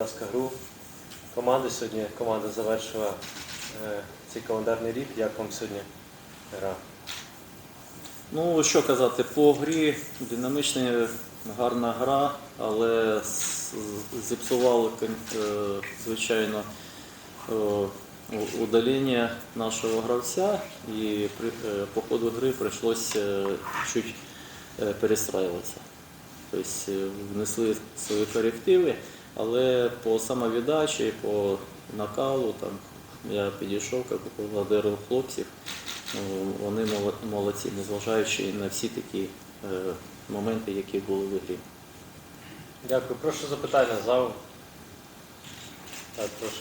Ласка, гру команди сьогодні. Команда завершила е, цей календарний рік. Як вам сьогодні гра? Ну, що казати, по грі динамічна, гарна гра, але зіпсувало, е, звичайно, е, удалення нашого гравця і е, по ходу гри прийшлося чуть перестраюватися. Тобто внесли свої корективи, але по самовіддачі, по накалу, там, я підійшов, як поблагодарив хлопців. Ну, Вони молодці, незважаючи на всі такі е, моменти, які були в грі. Дякую. Прошу запитання залу. Так, прошу.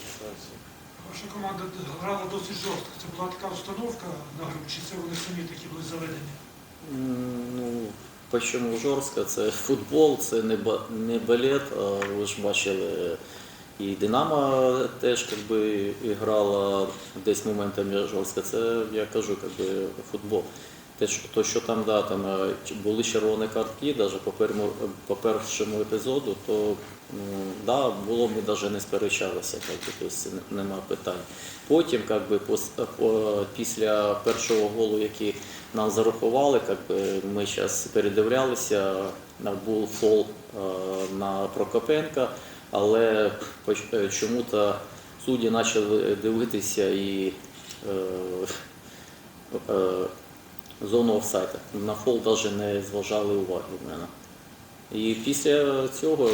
Ваша команда грала досить жорстко. Це була така установка на гру, чи це вони самі такі були заведені? Ну, почому жорстко? Це футбол, це не, ба- не балет. Ви ж бачили, і Динамо теж якби, грала десь моментами жорстко. Це я кажу, якби, футбол. Те, що, то, що там, да, там е, були червоні картки, навіть по, першому, по першому епізоду, то да, було ми навіть не сперечалися, тобто не- нема питань. Потім, якби, пос- по, після першого голу, який нам зарахували, якби, ми зараз передивлялися, був фол е, на Прокопенка, але е, чому-то судді почали дивитися і е, е, зону офсайта. На фол навіть не зважали уваги в мене. І після цього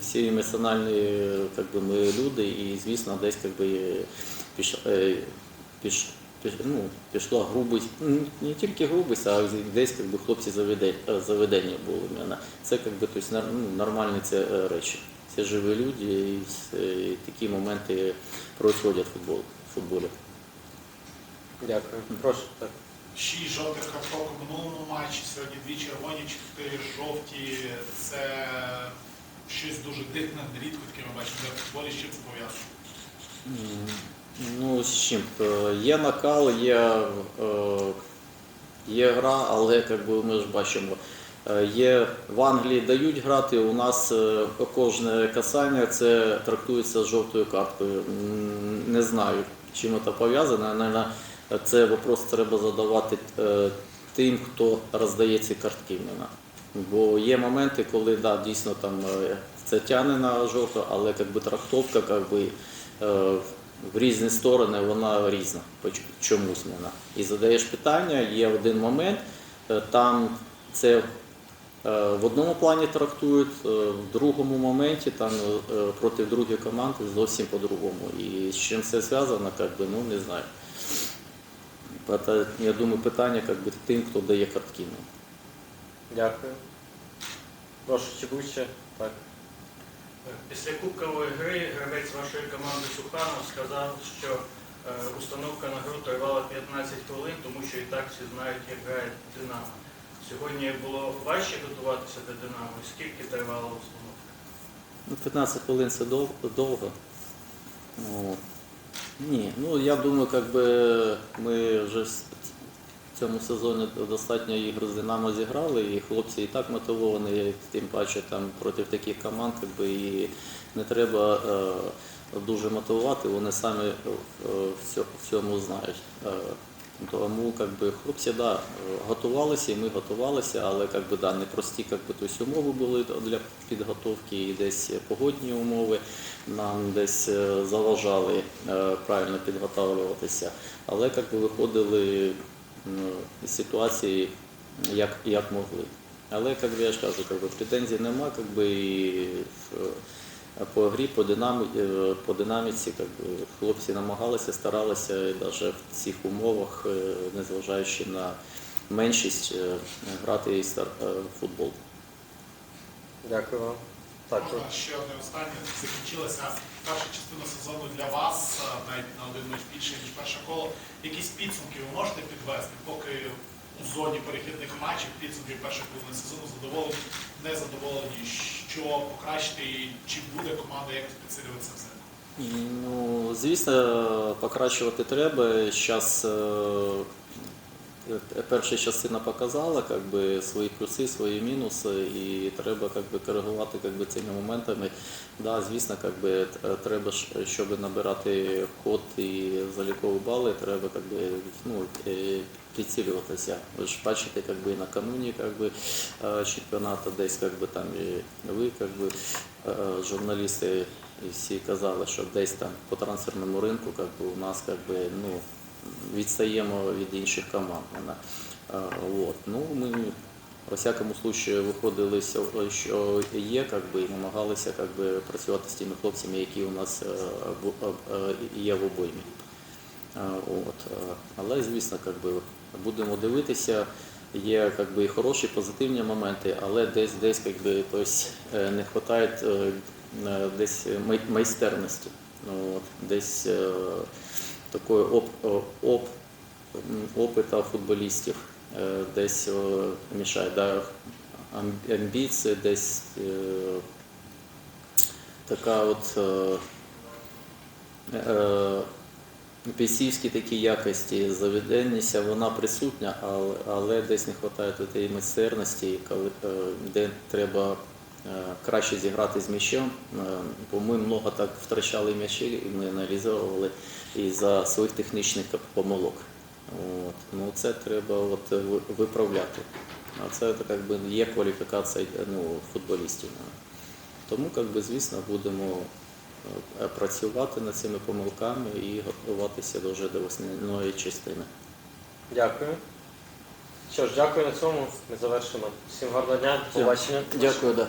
всі емоціональні как би, ми люди, і звісно, десь как би, піш, е, піш, піш, ну, пішла грубість, не тільки грубість, а десь как би, хлопці заведення, були в мене. Це как би, тобто, нар- ну, нормальні це е, речі. Це живі люди, і, і такі моменти происходять в футболі. Дякую. Прошу. Шість жовтих карток у минулому матчі, сьогодні дві червоні, чотири жовті. Це щось дуже дивне, рідко таке ми бачимо в футболі, з чим це пов'язано. Ну, з чим? Е, Є накал, є, е, є гра, але як би, ми ж бачимо, е, є в Англії дають грати, у нас кожне касання це трактується жовтою карткою. Не знаю, чим це пов'язано. Це вопрос треба задавати е, тим, хто роздає ці картки. Бо є моменти, коли да, дійсно там е, це тягне на жовто, але як би, трактовка як би, е, в різні сторони вона різна чомусь вона. І задаєш питання, є один момент, там це в одному плані трактують, в другому моменті там проти другої команди зовсім по-другому. І з чим це зв'язано, ну не знаю. Це, я думаю, питання як би, тим, хто дає картки. ну. Дякую. Прошу, чи ще? Так. Після кубкової гри гравець вашої команди Суханов сказав, що е, установка на гру тривала 15 хвилин, тому що і так всі знають, як грає Динамо. Сьогодні було важче готуватися до Динамо. Скільки тривала установка? Ну, 15 хвилин це дов- довго. Ну, ні, ну я думаю, как би ми вже в цьому сезоні достатньо ігри з Динамо зіграли, і хлопці і так мотивовані, тим паче там проти таких команд, как би, і не треба е, дуже мотивувати, вони самі е, в цьому знають. Е, тому как би, хлопці да, е, готувалися, і ми готувалися, але как би, да, непрості как би, тобто, умови були для підготовки, і десь погодні умови нам десь е, заважали е, правильно підготовлюватися. Але як би, виходили із ситуації як, як могли. Але як я ж кажу, претензій нема, як би, і в- по грі, по, динамі, е, по динаміці як би, хлопці намагалися, старалися і навіть в цих умовах, е, незважаючи на меншість, е, грати і стар- е, в футбол. Дякую вам. Так, Можна ще одне останнє. Закінчилася перша частина сезону для вас, навіть на один матч більше, ніж перше коло. Якісь підсумки ви можете підвести, поки у зоні перехідних матчів підсумків першої половини сезону задоволені, незадоволені, що покращити і чи буде команда якось підсилюватися все? Ну, звісно, покращувати треба. Зараз перша частина показала как би, свої плюси, свої мінуси, і треба как би, коригувати как би, цими моментами. Да, звісно, как би, треба, щоб набирати ход і залікові бали, треба как би, ну, е, прицілюватися. Ви ж бачите, как би, накануні как би, е, чемпіонату десь как би, там, і ви, как би, е, журналісти всі казали, що десь там по трансферному ринку как би, у нас как би, ну, відстаємо від інших команд. Е, От. Ну, ми во всякому случаю виходили, що є, как би, і намагалися как би, працювати з тими хлопцями, які у нас е, е, є в обоймі. От. Але, звісно, как би, будемо дивитися. Є как би, і хороші, позитивні моменти, але десь десь как би, тось, не вистачає десь майстерності. Ну, десь такої оп, оп, опита футболістів е, десь е, мішає. Да, амбіції, десь е, така от бійцівські такі якості, заведенність, вона присутня, але, але десь не вистачає тієї майстерності, е, де треба краще зіграти з м'ячем. Е, Бо ми много так втрачали м'ячі, і ми аналізували із-за своїх технічних помилок. От. Ну, це треба от, виправляти. А це так, якби, є кваліфікація ну, футболістів. Тому, як би, звісно, будемо е, працювати над цими помилками і готуватися до вже до весняної частини. Дякую. Що ж, дякую на цьому. Ми завершимо. Всім гарного дня, побачення. Дякую, да.